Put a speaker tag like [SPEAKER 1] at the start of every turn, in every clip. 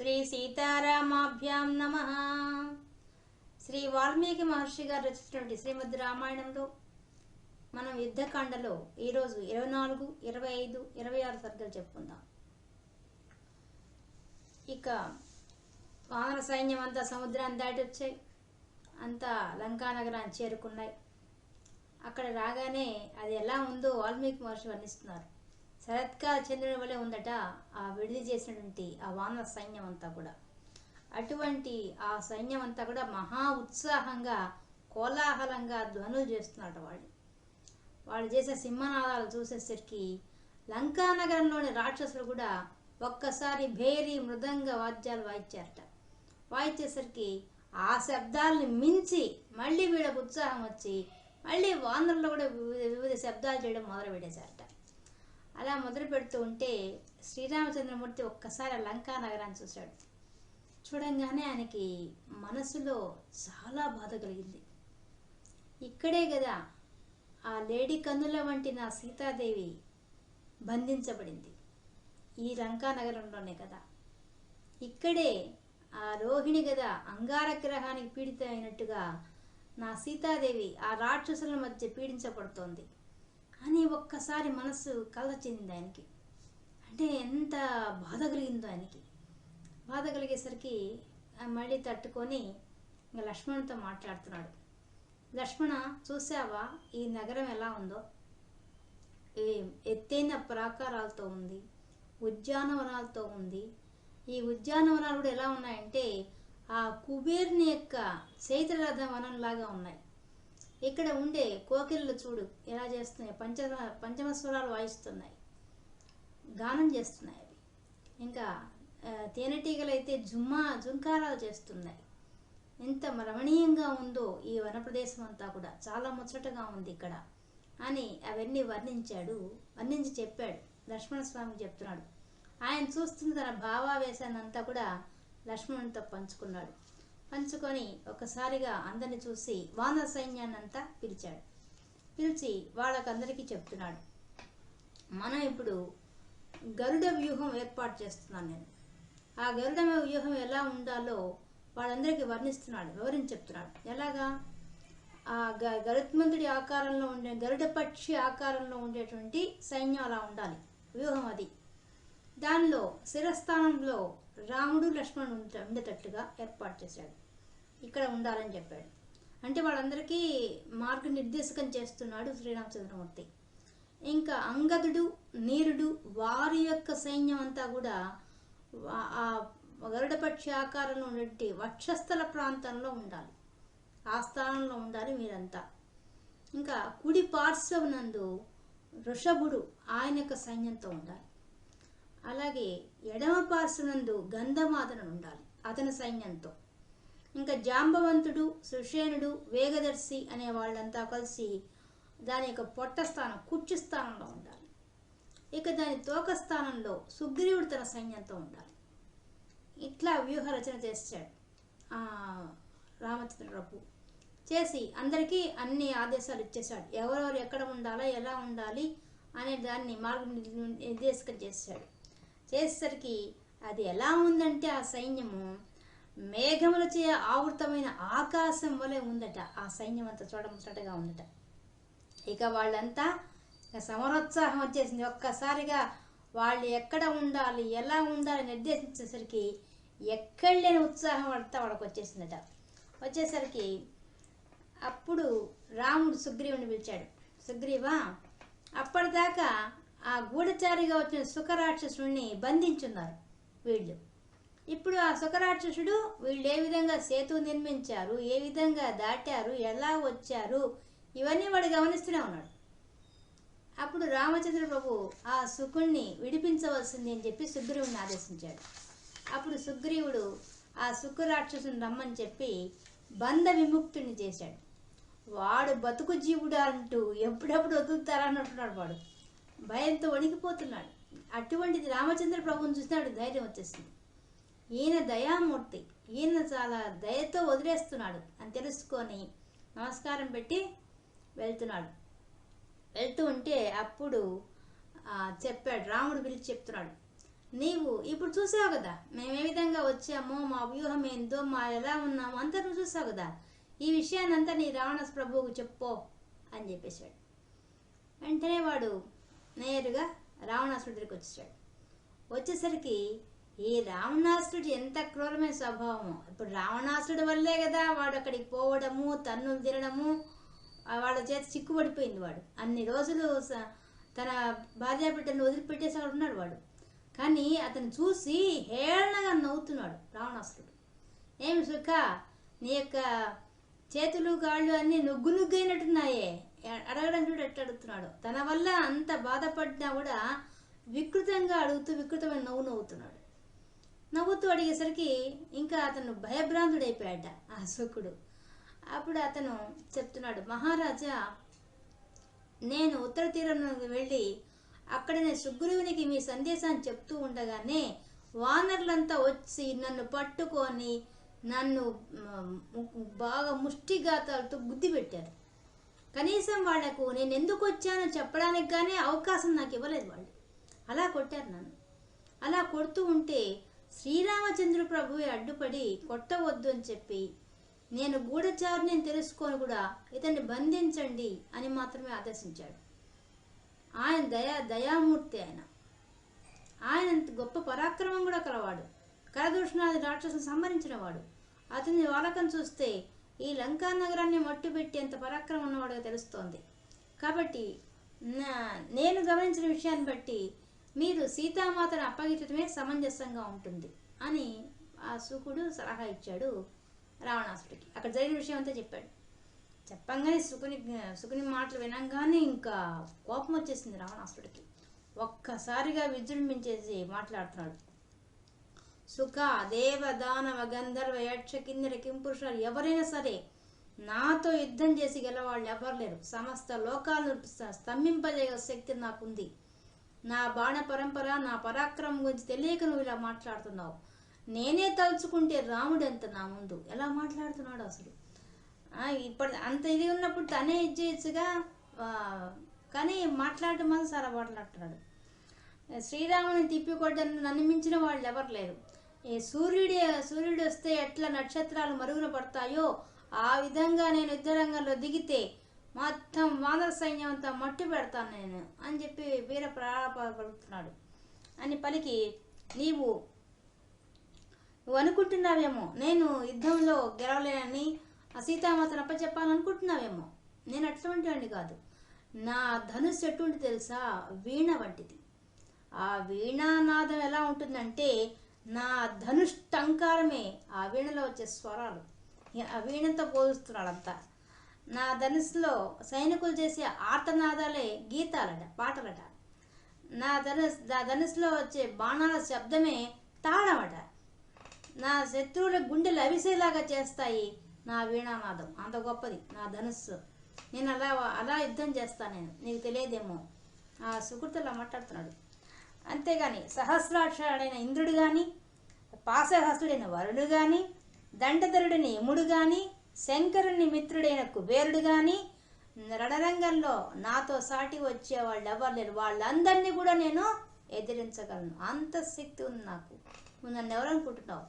[SPEAKER 1] శ్రీ సీతారామాభ్యాం నమ. శ్రీ వాల్మీకి మహర్షి గారు రచించినటువంటి శ్రీమద్ రామాయణంలో మనం యుద్ధకాండలో ఈరోజు ఇరవై నాలుగు ఇరవై ఐదు ఇరవై ఆరు సర్గలు చెప్పుకుందాం. ఇక వానర సైన్యం అంతా సముద్రాన్ని దాటి వచ్చాయి. అంతా లంకా నగరాన్ని చేరుకున్నాయి. అక్కడ రాగానే అది ఎలా ఉందో వాల్మీకి మహర్షి వర్ణిస్తున్నారు. శరత్కాల చంద్రుని వలె ఉందట ఆ విడిది చేసినటువంటి ఆ వానర సైన్యం అంతా కూడా. అటువంటి ఆ సైన్యం అంతా కూడా మహా ఉత్సాహంగా కోలాహలంగా ధ్వనులు చేస్తున్నారట వాళ్ళు. వాళ్ళు చేసే సింహనాదాలు చూసేసరికి లంకా నగరంలోని రాక్షసులు కూడా ఒక్కసారి భేరి మృదంగ వాద్యాలు వాయించారట వాయించేసరికి ఆ శబ్దాలని మించి మళ్ళీ వీళ్ళకు ఉత్సాహం వచ్చి మళ్ళీ వానరులు కూడా వివిధ వివిధ శబ్దాలు చేయడం మొదలు పెట్టేశారట అలా మొదలు పెడుతూ ఉంటే శ్రీరామచంద్రమూర్తి ఒక్కసారి లంకా నగరాన్ని చూశాడు. చూడంగానే ఆయనకి మనసులో చాలా బాధ కలిగింది. ఇక్కడే కదా ఆ లేడీ కన్నుల వంటి నా సీతాదేవి బంధించబడింది. ఈ లంకా నగరంలోనే కదా. ఇక్కడే ఆ రోహిణి కదా అంగారగ్రహానికి పీడితమైనట్టుగా నా సీతాదేవి ఆ రాక్షసుల మధ్య పీడించబడుతోంది. అని ఒక్కసారి మనసు కలచింది ఆయనకి. అంటే ఎంత బాధ కలిగిందో ఆయనకి. బాధ కలిగేసరికి మళ్ళీ తట్టుకొని ఇంకా లక్ష్మణ్తో మాట్లాడుతున్నాడు. లక్ష్మణ చూసావా ఈ నగరం ఎలా ఉందో? ఎత్తైన ప్రాకారాలతో ఉంది ఉద్యానవనాలతో ఉంది. ఈ ఉద్యానవనాలు కూడా ఎలా ఉన్నాయంటే ఆ కుబేర్ని యొక్క చైత్రరథ వనంలాగా ఉన్నాయి. ఇక్కడ ఉండే కోకిళ్ళు చూడు ఎలా చేస్తున్నాయి. పంచమ పంచమస్వరాలు వాయిస్తున్నాయి. గానం చేస్తున్నాయి అవి. ఇంకా తేనెటీగలు అయితే జుమ్మా జుంకారాలు చేస్తున్నాయి. ఎంత రమణీయంగా ఉందో ఈ వన ప్రదేశం అంతా కూడా. చాలా ముచ్చటగా ఉంది ఇక్కడ. అని అవన్నీ వర్ణించాడు వర్ణించి చెప్పాడు. లక్ష్మణస్వామికి చెప్తున్నాడు. ఆయన చూస్తున్న తన భావావేశాన్ని అంతా కూడా లక్ష్మణునితో పంచుకున్నాడు. పంచుకొని ఒకసారిగా అందరిని చూసి వానర సైన్యాన్ని అంతా పిలిచాడు. పిలిచి వాళ్ళకందరికీ చెప్తున్నాడు. మనం ఇప్పుడు గరుడ వ్యూహం ఏర్పాటు చేస్తున్నాను నేను. ఆ గరుడ వ్యూహం ఎలా ఉండాలో వాళ్ళందరికీ వర్ణిస్తున్నాడు వివరించి చెప్తున్నాడు ఎలాగా? ఆ గ గరుత్మంతుడి ఆకారంలో ఉండే గరుడ పక్షి ఆకారంలో ఉండేటువంటి సైన్యం అలా ఉండాలి. వ్యూహం అది. దానిలో శిరస్థానంలో రాముడు లక్ష్మణుడు ఉండేటట్టుగా ఏర్పాటు చేశాడు. ఇక్కడ ఉండాలని చెప్పాడు. అంటే వాళ్ళందరికీ మార్గనిర్దేశకం చేస్తున్నాడు శ్రీరామచంద్రమూర్తి. ఇంకా అంగదుడు నీరుడు వారి యొక్క సైన్యం అంతా కూడా ఆ గరుడపక్షి ఆకారంలో ఉన్నటువంటి వక్షస్థల ప్రాంతంలో ఉండాలి. ఆ స్థానంలో ఉండాలి మీరంతా. ఇంకా కుడి పార్శ్వనందు వృషభుడు ఆయన యొక్క సైన్యంతో ఉండాలి. అలాగే ఎడమ పార్శ్వనందు గంధమాదనుడు ఉండాలి అతని సైన్యంతో. ఇంకా జాంబవంతుడు సుషేనుడు వేగదర్శి అనే వాళ్ళంతా కలిసి దాని యొక్క పొట్ట స్థానం కుర్చీ స్థానంలో ఉండాలి. ఇక దాని తోక స్థానంలో సుగ్రీవుడు తన సైన్యంతో ఉండాలి. ఇట్లా వ్యూహ రచన చేశాడు ఆ, చేసి అందరికీ అన్ని ఆదేశాలు ఇచ్చేశాడు. ఎవరెవరు ఎక్కడ ఉండాలా ఎలా ఉండాలి అనే దాన్ని మార్గనిర్దేశకం చేశాడు. చేసేసరికి అది ఎలా ఉందంటే ఆ సైన్యము మేఘములచే ఆవృతమైన ఆకాశం వలె ఉందట. ఆ సైన్యం అంతా చూడముచ్చటగా ఉందట. ఇక వాళ్ళంతా ఇక సమరోత్సాహం వచ్చేసింది. ఒక్కసారిగా వాళ్ళు ఎక్కడ ఉండాలి ఎలా ఉండాలి నిర్దేశించేసరికి ఎక్కడ లేని ఉత్సాహం అంతా వాళ్ళకి వచ్చేసిందట. వచ్చేసరికి అప్పుడు రాముడు సుగ్రీవుని పిలిచాడు. సుగ్రీవా అప్పటిదాకా ఆ గూఢచారిగా వచ్చిన సుఖరాక్షసుని బంధించున్నారు వీళ్ళు. ఇప్పుడు ఆ సుఖరాక్షసుడు వీళ్ళు ఏ విధంగా సేతు నిర్మించారు ఏ విధంగా దాటారు ఎలా వచ్చారు ఇవన్నీ వాడు గమనిస్తూనే ఉన్నాడు. అప్పుడు రామచంద్ర ప్రభు ఆ సుకుణ్ణి విడిపించవలసింది అని చెప్పి సుగ్రీవుని ఆదేశించాడు. అప్పుడు సుగ్రీవుడు ఆ సుఖరాక్షసుని రమ్మని చెప్పి బంధ విముక్తుని చేశాడు. వాడు బతుకు జీవుడు అంటూ ఎప్పుడెప్పుడు వదులుతారన్నట్టున్నాడు వాడు. భయంతో వణికిపోతున్నాడు. అటువంటిది రామచంద్ర ప్రభువుని చూసినాడు ధైర్యం వచ్చేసింది. ఈయన దయామూర్తి ఈయన చాలా దయతో వదిలేస్తున్నాడు అని తెలుసుకొని నమస్కారం పెట్టి వెళ్తున్నాడు. వెళ్తూ ఉంటే అప్పుడు చెప్పాడు. రాముడు పిలిచి చెప్తున్నాడు నీవు ఇప్పుడు చూసావు కదా మేము ఏ విధంగా వచ్చామో మా వ్యూహం ఏందో మా ఎలా ఉన్నామో అంతా నువ్వు చూసావు కదా ఈ విషయాన్ని అంతా నీ రావణ ప్రభువుకు చెప్పో అని చెప్పేశాడు. వెంటనే వాడు నేరుగా రావణాసుడి దగ్గరికి వచ్చేసాడు వచ్చేసరికి ఈ రావణాసుడు ఎంత క్రూరమైన స్వభావము. ఇప్పుడు రావణాసుడు వల్లే కదా వాడు అక్కడికి పోవడము తన్నులు తినడము వాళ్ళ చేత చిక్కుపడిపోయింది వాడు. అన్ని రోజులు స- తన భార్య బిడ్డను వదిలిపెట్టేసి అక్కడ ఉన్నాడు వాడు. కానీ అతను చూసి హేళనగా నవ్వుతున్నాడు రావణాసురుడు. ఏమి సుఖ నీ యొక్క చేతులు కాళ్ళు అన్నీ నుగ్గు నుగ్గైనట్టున్నాయే. అడగడం చూడు ఎట్లా అడుగుతున్నాడు. తన వల్ల అంత బాధపడినా కూడా వికృతంగా అడుగుతూ వికృతమైన నవ్వు నవ్వుతున్నాడు. నవ్వుతూ అడిగేసరికి ఇంకా అతను భయభ్రాంతుడైపోయాడ ఆ సుఖుడు అప్పుడు అతను చెప్తున్నాడు మహారాజా నేను ఉత్తర తీరంలోకి వెళ్ళి అక్కడనే సుగ్రీవునికి మీ సందేశాన్ని చెప్తూ ఉండగానే వానర్లంతా వచ్చి నన్ను పట్టుకొని నన్ను బాగా ముష్టిఘాతాలతో బుద్ధి పెట్టారు. కనీసం వాళ్ళకు నేను ఎందుకు వచ్చానో చెప్పడానికి కానీ అవకాశం నాకు ఇవ్వలేదు వాళ్ళు. అలా కొట్టారు నన్ను. అలా కొడుతూ ఉంటే శ్రీరామచంద్ర ప్రభువే అడ్డుపడి కొట్టవద్దు అని చెప్పి నేను గూఢచారిని తెలుసుకొని కూడా ఇతన్ని బంధించండి అని మాత్రమే ఆదేశించాడు. ఆయన దయా దయామూర్తి ఆయన. ఆయన గొప్ప పరాక్రమం కూడా కలవాడు. కరదూషణాది రాక్షసును సంహరించినవాడు. అతని వాలకం చూస్తే ఈ లంకా నగరాన్ని మట్టుపెట్టేంత పరాక్రమం ఉన్నవాడుగా తెలుస్తోంది. కాబట్టి నా- నేను గమనించిన విషయాన్ని బట్టి మీరు సీతామాతను అప్పగించడమే సమంజసంగా ఉంటుంది అని ఆ శుకుడు సలహా ఇచ్చాడు రావణాసుడికి. అక్కడ జరిగిన విషయం అంతా చెప్పాడు. చెప్పంగానే సుకుని శుకుని మాటలు వినంగానే ఇంకా కోపం వచ్చేసింది రావణాసుడికి. ఒక్కసారిగా విజృంభించేసి మాట్లాడుతున్నాడు. సుఖ దేవ దానవ గంధర్వ యక్ష కిందర కింపురుషులు ఎవరైనా సరే నాతో యుద్ధం చేసి గెలవాళ్ళు ఎవరు లేరు. సమస్త లోకాలను స్తంభింపజేయ శక్తి నాకుంది. నా బాణ పరంపర నా పరాక్రమం గురించి తెలియక నువ్వు ఇలా మాట్లాడుతున్నావు. నేనే తలుచుకుంటే రాముడు ఎంత నా ముందు? ఎలా మాట్లాడుతున్నాడు అసలు? ఇప్పటి ఇప్పుడు అంత ఇది ఉన్నప్పుడు తనే ఇచ్చేయచ్చుగా కానీ మాట్లాడటం మాత్రం చాలా మాట్లాడుతున్నాడు. శ్రీరాముని తిప్పికొట్టని నన్ను మించిన వాళ్ళు ఎవరు లేరు. ఈ సూర్యుడి సూర్యుడు వస్తే ఎట్లా నక్షత్రాలు మరుగున పడతాయో ఆ విధంగా నేను యుద్ధరంగంలో దిగితే మొత్తం వానర సైన్యం అంతా మట్టి పెడతాను నేను అని చెప్పి వీర ప్రారంభ అని పలికి నీవు నువ్వు అనుకుంటున్నావేమో? నేను యుద్ధంలో గెలవలేనని ఆ సీతామాతను అప్పచెప్పాలనుకుంటున్నావేమో? నేను అటువంటి వాడిని కాదు. నా ధనుస్సు ఎటువంటి తెలుసా? వీణ వంటిది. ఆ వీణానాదం ఎలా ఉంటుందంటే నా ధనుష్టంకారమే ఆ వీణలో వచ్చే స్వరాలు. ఆ వీణతో పోలుస్తున్నాడంతా. నా ధనుస్సులో సైనికులు చేసే ఆర్తనాదాలే గీతాలట పాటలట. నా ధనుస్ నా ధనుస్సులో వచ్చే బాణాల శబ్దమే తాళమట. నా శత్రువుల గుండెలు అవిసేలాగా చేస్తాయి నా వీణానాదం. అంత గొప్పది నా ధనుస్సు. నేను అలా అలా యుద్ధం చేస్తాను నేను. నీకు తెలియదేమో. ఆ సుకృతలా మాట్లాడుతున్నాడు. అంతేగాని సహస్రాక్షడైన ఇంద్రుడు కానీ పాశహస్తుడైన వరుడు కానీ దండధరుడైన యముడు కానీ శంకరుని మిత్రుడైన కుబేరుడు కానీ రణరంగంలో నాతో సాటి వచ్చే వాళ్ళు ఎవరు లేరు. వాళ్ళందరినీ కూడా నేను ఎదిరించగలను. అంత శక్తి ఉంది నాకు. నువ్వు నన్ను ఎవరు అనుకుంటున్నావు?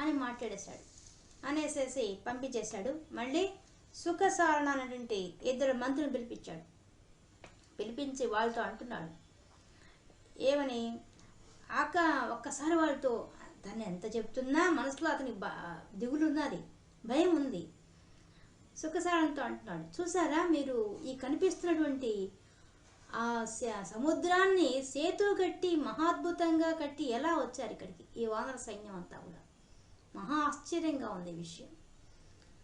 [SPEAKER 1] అని మాట్లాడేశాడు. అనేసేసి పంపించేశాడు మళ్ళీ సుఖసారణ అనేటువంటి ఇద్దరు మంత్రులు పిలిపించాడు. పిలిపించి వాళ్ళతో అంటున్నాడు. ఏమని? ఆక ఒక్కసారి వాళ్ళతో తను ఎంత చెప్తున్నా మనసులో అతనికి బా దిగులు ఉన్నది భయం ఉంది. సుఖసారంతో అంటున్నాడు. చూసారా మీరు ఈ కనిపిస్తున్నటువంటి ఆ స- సముద్రాన్ని సేతు కట్టి మహాద్భుతంగా కట్టి ఎలా వచ్చారు ఇక్కడికి? ఈ వానర సైన్యం అంతా కూడా. మహా ఆశ్చర్యంగా ఉంది ఈ విషయం.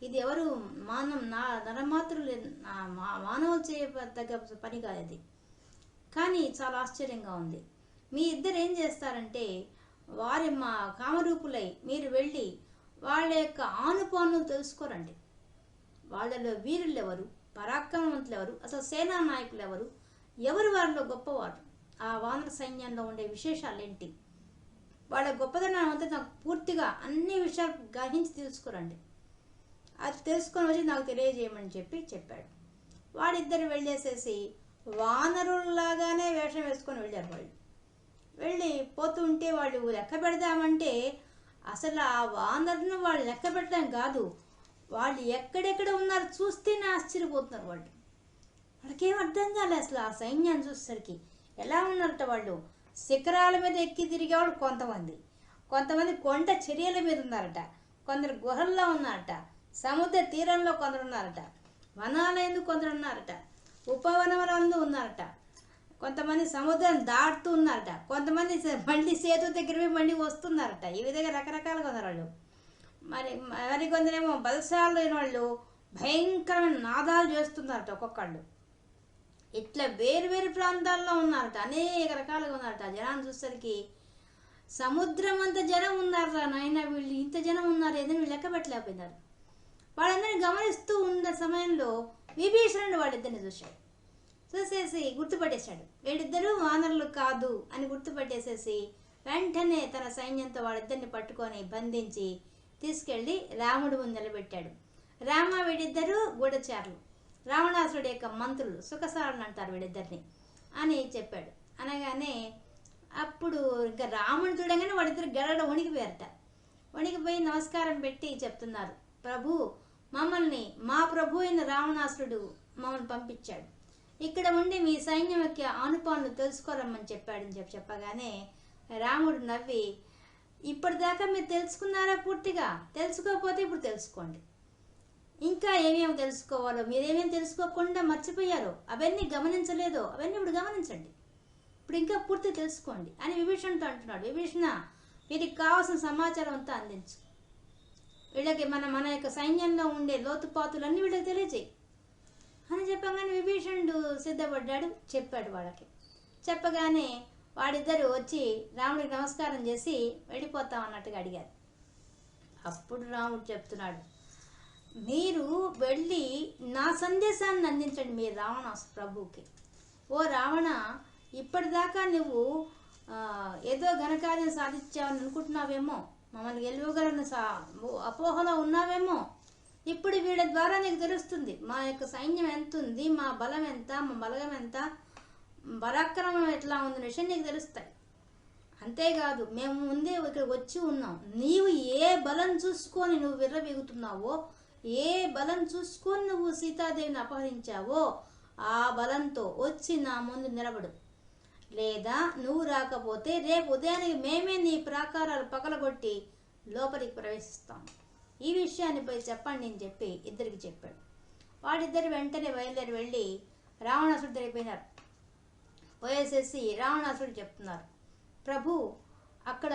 [SPEAKER 1] ఇది ఎవరు? మానవ నా నరమాత్రులు నా- మా- మానవులు చేయదగ్గ పని కాదు ఇది. కానీ చాలా ఆశ్చర్యంగా ఉంది. మీ ఇద్దరు ఏం చేస్తారంటే వారి మా కామరూపులై మీరు వెళ్ళి వాళ్ళ యొక్క ఆనుపానులు తెలుసుకోరండి. వాళ్ళలో వీరులు ఎవరు పరాక్రమవంతులు ఎవరు అసలు సేనా నాయకులు ఎవరు ఎవరు వారిలో గొప్పవారు? ఆ వానర సైన్యంలో ఉండే విశేషాలు ఏంటి వాళ్ళ గొప్పదనం అంతా నాకు పూర్తిగా అన్ని విషయాలు గ్రహించి తెలుసుకోరండి. అది తెలుసుకొని వచ్చి నాకు తెలియజేయమని చెప్పి చెప్పాడు. వాడిద్దరు వెళ్ళేసేసి వానరుల్లాగానే వేషం వేసుకొని వెళ్ళారు వాళ్ళు. వెళ్ళి పోతుంటే వాళ్ళు లెక్క పెడదామంటే అసలు ఆ వానరును వాళ్ళు లెక్క పెట్టడం కాదు. వాళ్ళు ఎక్కడెక్కడ ఉన్నారు చూస్తేనే ఆశ్చర్యపోతున్నారు వాళ్ళు. వాళ్ళకేం అర్థం కాలే అసలు ఆ సైన్యాన్ని చూసేసరికి. ఎలా ఉన్నారట వాళ్ళు? శిఖరాల మీద ఎక్కి తిరిగేవాళ్ళు కొంతమంది. కొంతమంది కొండ చర్యల మీద ఉన్నారట. కొందరు గుహల్లో ఉన్నారట. సముద్ర తీరంలో కొందరు ఉన్నారట. వనాలందు కొందరు ఉన్నారట. ఉపవనములందు ఉన్నారట. కొంతమంది సముద్రం దాటుతూ ఉన్నారట. కొంతమంది మళ్ళీ బండి సేతు దగ్గర మళ్ళీ బండి వస్తున్నారట. ఈ విధంగా రకరకాలుగా ఉన్నారు వాళ్ళు. మరి మరి కొందరేమో లేని వాళ్ళు భయంకరమైన నాదాలు చేస్తున్నారట ఒక్కొక్కళ్ళు. ఇట్లా వేరు వేరు ప్రాంతాల్లో ఉన్నారట అనేక రకాలుగా ఉన్నారట జనాన్ని చూసరికి సముద్రం అంత జనం ఉన్నారా నాయన వీళ్ళు ఇంత జనం ఉన్నారు ఏదైనా వీళ్ళు లెక్క పెట్టలేకపోయినారు. వాళ్ళందరినీ గమనిస్తూ ఉన్న సమయంలో విభీషణుడు వాళ్ళిద్దరిని చూశాడు. చూసేసి గుర్తుపట్టేశాడు. వీళ్ళిద్దరూ వానరులు కాదు అని గుర్తుపట్టేసేసి వెంటనే తన సైన్యంతో వాళ్ళిద్దరిని పట్టుకొని బంధించి తీసుకెళ్ళి రాముడు ముందు నిలబెట్టాడు రామ వీడిద్దరూ గూఢచారులు. రావణాసురుడు యొక్క మంత్రులు సుఖసారులు అంటారు వీడిద్దరిని అని చెప్పాడు. అనగానే అప్పుడు ఇంకా రాముడు చూడగానే వాడిద్దరు గడగడ వణికిపోయారట. వణికిపోయి నమస్కారం పెట్టి చెప్తున్నారు. ప్రభు మమ్మల్ని మా ప్రభు అయిన రావణాసురుడు మమ్మల్ని పంపించాడు. ఇక్కడ ఉండి మీ సైన్యం యొక్క ఆనుపాలను తెలుసుకోరమ్మని చెప్పాడని చెప్పి చెప్పగానే రాముడు నవ్వి ఇప్పటిదాకా మీరు తెలుసుకున్నారా పూర్తిగా? తెలుసుకోకపోతే ఇప్పుడు తెలుసుకోండి. ఇంకా ఏమేమి తెలుసుకోవాలో మీరేమేమి తెలుసుకోకుండా మర్చిపోయారో అవన్నీ గమనించలేదో అవన్నీ ఇప్పుడు గమనించండి. ఇప్పుడు ఇంకా పూర్తి తెలుసుకోండి అని విభీషణతో అంటున్నాడు. విభీషణ వీరికి కావాల్సిన సమాచారం అంతా అందించు. వీళ్ళకి మన మన యొక్క సైన్యంలో ఉండే లోతుపాతులన్నీ వీళ్ళకి తెలియజేయి. అని చెప్పగానే విభీషణుడు సిద్ధపడ్డాడు చెప్పాడు వాళ్ళకి. చెప్పగానే వాడిద్దరు వచ్చి రాముడికి నమస్కారం చేసి వెళ్ళిపోతాం అన్నట్టుగా అడిగారు. అప్పుడు రాముడు చెప్తున్నాడు మీరు వెళ్ళి నా సందేశాన్ని అందించండి మీ రావణ ప్రభువుకి. ఓ రావణ ఇప్పటిదాకా నువ్వు ఏదో ఘనకార్యం సాధించావని అనుకుంటున్నావేమో? మమ్మల్ని గెలువగలను సా అపోహలో ఉన్నావేమో? ఇప్పుడు వీళ్ళ ద్వారా నీకు తెలుస్తుంది మా యొక్క సైన్యం ఎంత ఉంది మా బలం ఎంత మా బలగం ఎంత పరాక్రమం ఎట్లా ఉంది విషయం నీకు తెలుస్తాయి. అంతేకాదు మేము ముందే ఇక్కడ వచ్చి ఉన్నాం. నీవు ఏ బలం చూసుకొని నువ్వు విర్రవీగుతున్నావో ఏ బలం చూసుకొని నువ్వు సీతాదేవిని అపహరించావో ఆ బలంతో వచ్చి నా ముందు నిలబడు. లేదా నువ్వు రాకపోతే రేపు ఉదయానికి మేమే నీ ప్రాకారాలు పగలగొట్టి లోపలికి ప్రవేశిస్తాం. ఈ విషయాన్ని పోయి చెప్పండి అని చెప్పి ఇద్దరికి చెప్పాడు. వాడిద్దరు వెంటనే బయలుదేరి వెళ్ళి రావణాసుడు దగ్గరికి పోయినారు. పోయేసేసి రావణాసుడు చెప్తున్నారు. ప్రభు అక్కడ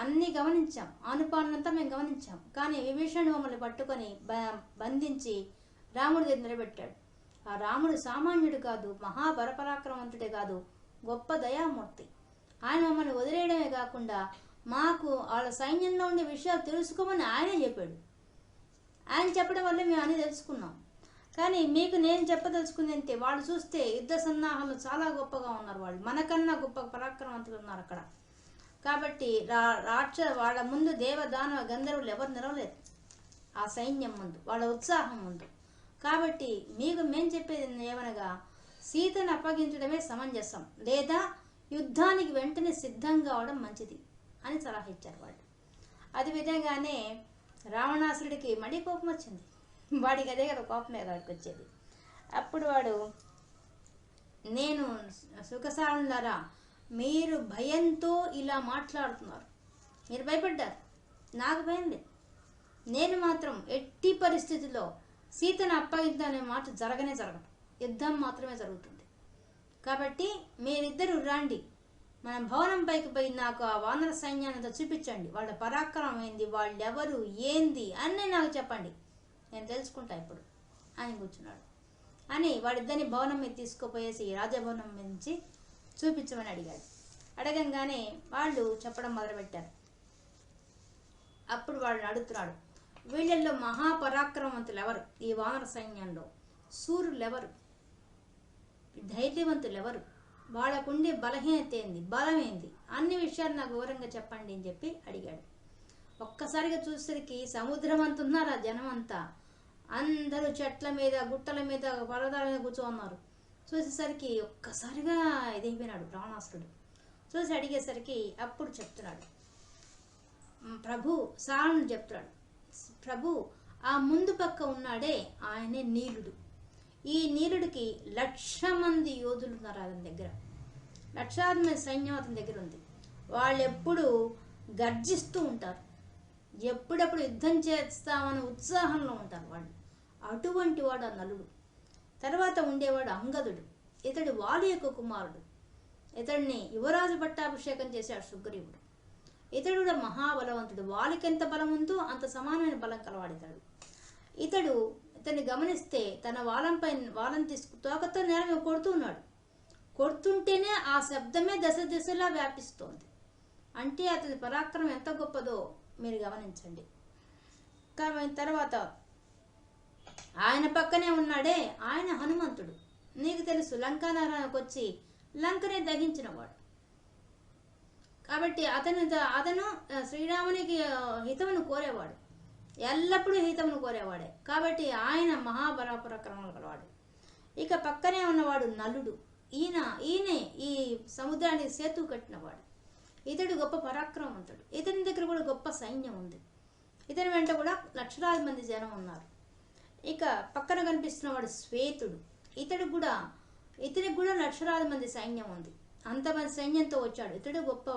[SPEAKER 1] అన్నీ గమనించాం. ఆనుపాలనంతా మేము గమనించాం. కానీ విభీషణుడు మమ్మల్ని పట్టుకొని బ- బంధించి రాముడి దగ్గర నిలబెట్టాడు. ఆ రాముడు సామాన్యుడు కాదు మహాబలపరాక్రమవంతుడే కాదు గొప్ప దయామూర్తి. ఆయన మమ్మల్ని వదిలేయడమే కాకుండా మాకు వాళ్ళ సైన్యంలో ఉండే విషయాలు తెలుసుకోమని ఆయనే చెప్పాడు. ఆయన చెప్పడం వల్ల మేము అన్నీ తెలుసుకున్నాం. కానీ మీకు నేను చెప్పదలుచుకుంది అంటే వాళ్ళు చూస్తే యుద్ధ సన్నాహాలు చాలా గొప్పగా ఉన్నారు వాళ్ళు. మనకన్నా గొప్ప పరాక్రమవంతులు ఉన్నారు అక్కడ. కాబట్టి రా రాక్ష వాళ్ళ ముందు దేవదానవ గంధర్వులు ఎవరు నిలవలేదు. ఆ సైన్యం ముందు వాళ్ళ ఉత్సాహం ముందు. కాబట్టి మీకు మేం చెప్పేది ఏమనగా సీతను అప్పగించడమే సమంజసం లేదా యుద్ధానికి వెంటనే సిద్ధం కావడం మంచిది అని సలహా ఇచ్చారు వాళ్ళు. అది విధంగానే రావణాసురుడికి మళ్ళీ కోపం వచ్చింది. వాడికి అదే కదా కోపం వాడికి వచ్చేది అప్పుడు వాడు నేను సుఖసారులారా మీరు భయంతో ఇలా మాట్లాడుతున్నారు. మీరు భయపడ్డారు. నాకు భయం లేదు. నేను మాత్రం ఎట్టి పరిస్థితిలో సీతను అప్పగించాలనే మాట జరగనే జరగదు. యుద్ధం మాత్రమే జరుగుతుంది. కాబట్టి మీరిద్దరూ రండి. మన భవనం పైకి పోయి నాకు ఆ వానర సైన్యాన్ని చూపించండి. వాళ్ళ పరాక్రమం ఏంది? వాళ్ళెవరు? ఏంది? అన్నీ నాకు చెప్పండి. నేను తెలుసుకుంటా ఇప్పుడు. అని కూర్చున్నాడు. అని వాడిద్దరిని భవనం మీద తీసుకుపోయేసి రాజభవనం నుంచి చూపించమని అడిగాడు. అడగంగానే వాళ్ళు చెప్పడం మొదలుపెట్టారు. అప్పుడు వాడు అడుగుతున్నాడు వీళ్ళల్లో మహాపరాక్రమవంతులు ఎవరు ఈ వానర సైన్యంలో సూర్యులు ఎవరు ధైర్యవంతులు ఎవరు వాళ్ళకుండే బలహీనత ఏంది? బలం ఏంది? అన్ని విషయాలు నాకు వివరంగా చెప్పండి అని చెప్పి అడిగాడు. ఒక్కసారిగా చూసేసరికి సముద్రం అంత ఉన్నారు ఆ జనం అంతా అందరూ చెట్ల మీద గుట్టల మీద పర్వతాల మీద కూర్చోన్నారు చూసేసరికి ఒక్కసారిగా ఇదైపోయినాడు రావణాసురుడు చూసి అడిగేసరికి అప్పుడు చెప్తున్నాడు. ప్రభు సారణుడు చెప్తున్నాడు. ప్రభు ఆ ముందు పక్క ఉన్నాడే ఆయనే నీలుడు. ఈ నీలుడికి లక్ష మంది యోధులు ఉన్నారు అతని దగ్గర. లక్షాది మంది సైన్యం అతని దగ్గర ఉంది. వాళ్ళు ఎప్పుడు గర్జిస్తూ ఉంటారు. ఎప్పుడప్పుడు యుద్ధం చేస్తామని ఉత్సాహంలో ఉంటారు వాళ్ళు. అటువంటి వాడు ఆ నలుడు. తర్వాత ఉండేవాడు అంగదుడు. ఇతడు వాలి యొక్క కుమారుడు. ఇతడిని యువరాజు పట్టాభిషేకం చేశాడు సుగ్రీవుడు. ఇతడు కూడా మహాబలవంతుడు. వాలికి ఎంత బలం ఉందో అంత సమానమైన బలం కలవాడు ఇతడు. ఇతడు ఇతన్ని గమనిస్తే తన వాలంపై వాలం తీసుకు తోకతో నేల కొడుతున్నాడు కొడుతూ ఉన్నాడు. కొడుతుంటేనే ఆ శబ్దమే దశ దిశలా వ్యాపిస్తోంది. అంటే అతని పరాక్రమం ఎంత గొప్పదో మీరు గమనించండి. కాబట్టి తర్వాత ఆయన పక్కనే ఉన్నాడే ఆయన హనుమంతుడు. నీకు తెలుసు లంకా వచ్చి లంకనే దహించినవాడు. కాబట్టి అతను అతను శ్రీరామునికి హితమును కోరేవాడు. ఎల్లప్పుడూ హితమును కోరేవాడే. కాబట్టి ఆయన మహాబలపరాక్రమం గలవాడు. ఇక పక్కనే ఉన్నవాడు నలుడు. ఈయన ఈయనే ఈ సముద్రానికి సేతు కట్టినవాడు. ఇతడు గొప్ప పరాక్రమవంతుడు. ఇతని దగ్గర కూడా గొప్ప సైన్యం ఉంది. ఇతని వెంట కూడా లక్షలాది మంది జనం ఉన్నారు. ఇక పక్కన కనిపిస్తున్నవాడు శ్వేతుడు. ఇతడు కూడా ఇతనికి కూడా లక్షలాది మంది సైన్యం ఉంది. అంతమంది సైన్యంతో వచ్చాడు. ఇతడు గొప్ప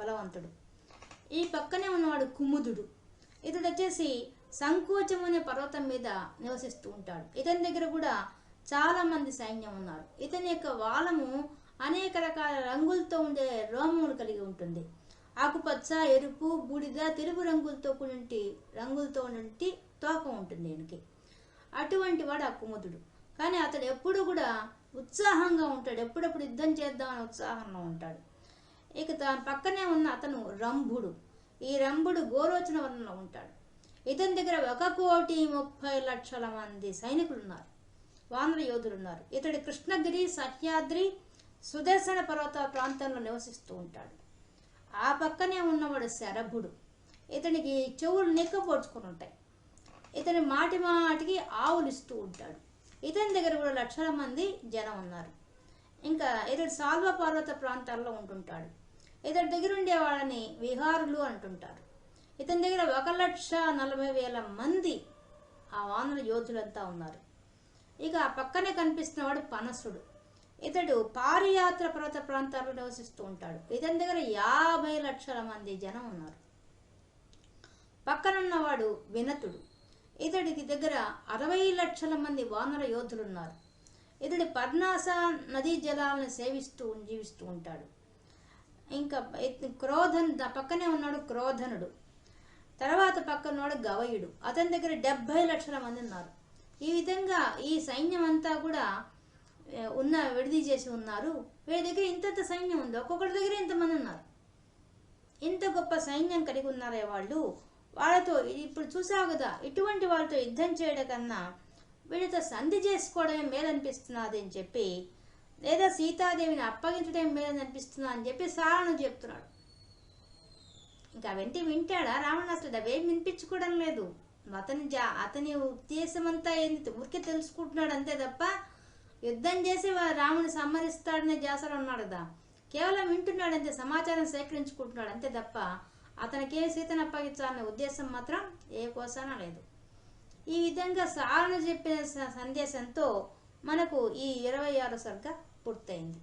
[SPEAKER 1] బలవంతుడు. ఈ పక్కనే ఉన్నవాడు కుముదుడు. ఇతడు వచ్చేసి సంకోచం అనే పర్వతం మీద నివసిస్తూ ఉంటాడు. ఇతని దగ్గర కూడా చాలా మంది సైన్యం ఉన్నారు. ఇతని యొక్క వాలము అనేక రకాల రంగులతో ఉండే రోమములు కలిగి ఉంటుంది. ఆకుపచ్చ ఎరుపు బూడిద తెలుపు రంగులతో కూడి రంగులతో ఉండి తోక ఉంటుంది దీనికి అటువంటి వాడు ఆ కుముదుడు. కానీ అతడు ఎప్పుడు కూడా ఉత్సాహంగా ఉంటాడు. ఎప్పుడప్పుడు యుద్ధం చేద్దామని ఉత్సాహంగా ఉంటాడు. ఇక తన పక్కనే ఉన్న అతను రంభుడు. ఈ రంభుడు గోరోచన వర్ణంలో ఉంటాడు. ఇతని దగ్గర ఒక కోటి ముప్పై లక్షల మంది సైనికులు ఉన్నారు వానర యోధులు ఉన్నారు ఇతడు కృష్ణగిరి సహ్యాద్రి సుదర్శన పర్వత ప్రాంతంలో నివసిస్తూ ఉంటాడు. ఆ పక్కనే ఉన్నవాడు శరభుడు. ఇతనికి చెవులు నిక్కపొడుచుకుని ఉంటాయి. ఇతని మాటి మాటికి ఆవులు ఇస్తూ ఉంటాడు. ఇతని దగ్గర కూడా లక్షల మంది జనం ఉన్నారు. ఇంకా ఇతడు సాల్వ పర్వత ప్రాంతాల్లో ఉంటుంటాడు. ఇతడి దగ్గర ఉండే వాళ్ళని విహారులు అంటుంటారు. ఇతని దగ్గర ఒక లక్ష నలభై వేల మంది ఆ వానర యోధులంతా ఉన్నారు. ఇక ఆ పక్కనే కనిపిస్తున్నవాడు పనసుడు. ఇతడు పారియాత్ర పర్వత ప్రాంతాల్లో నివసిస్తూ ఉంటాడు. ఇతని దగ్గర యాభై లక్షల మంది జనం ఉన్నారు. పక్కనున్నవాడు వినతుడు. ఇతడికి దగ్గర అరవై లక్షల మంది వానర యోధులున్నారు. ఇతడి పర్ణాస నదీ జలాలను సేవిస్తూ జీవిస్తూ ఉంటాడు. ఇంకా క్రోధన్ పక్కనే ఉన్నాడు క్రోధనుడు. తర్వాత పక్కన ఉన్నాడు గవయుడు. అతని దగ్గర డెబ్బై లక్షల మంది ఉన్నారు. ఈ విధంగా ఈ సైన్యం అంతా కూడా ఉన్న విడిది చేసి ఉన్నారు. వీరి దగ్గర ఇంతంత సైన్యం ఉంది. ఒక్కొక్కరి దగ్గర ఇంతమంది ఉన్నారు. ఇంత గొప్ప సైన్యం కలిగి ఉన్నారే వాళ్ళు. వాళ్ళతో ఇప్పుడు చూసావు కదా ఇటువంటి వాళ్ళతో యుద్ధం చేయడం కన్నా వీళ్ళతో సంధి చేసుకోవడమే మేలనిపిస్తున్నది అని చెప్పి లేదా సీతాదేవిని అప్పగించడం మేలనిపిస్తున్నా అని చెప్పి సారణం చెప్తున్నాడు. ఇంకా వెంటి వింటాడా? రావణ అసలు అవేం వినిపించుకోవడం లేదు. అతని జా అతని ఉద్దేశం అంతా ఏంది ఊరికే తెలుసుకుంటున్నాడు అంతే తప్ప యుద్ధం చేసి రాముని సంహరిస్తాడనే జాసలో ఉన్నాడు కదా. కేవలం వింటున్నాడు అంతే సమాచారం సేకరించుకుంటున్నాడు అంతే తప్ప అతనికి ఏ సీతను అప్పగించాలనే ఉద్దేశం మాత్రం ఏ కోసాన లేదు. ఈ విధంగా సారను చెప్పిన సందేశంతో మనకు ఈ ఇరవై ఆరు సర్గ పూర్తయింది.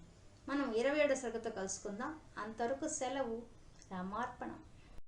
[SPEAKER 1] మనం ఇరవై ఏడు సర్గతో కలుసుకుందాం. అంతవరకు సెలవు. రామార్పణం.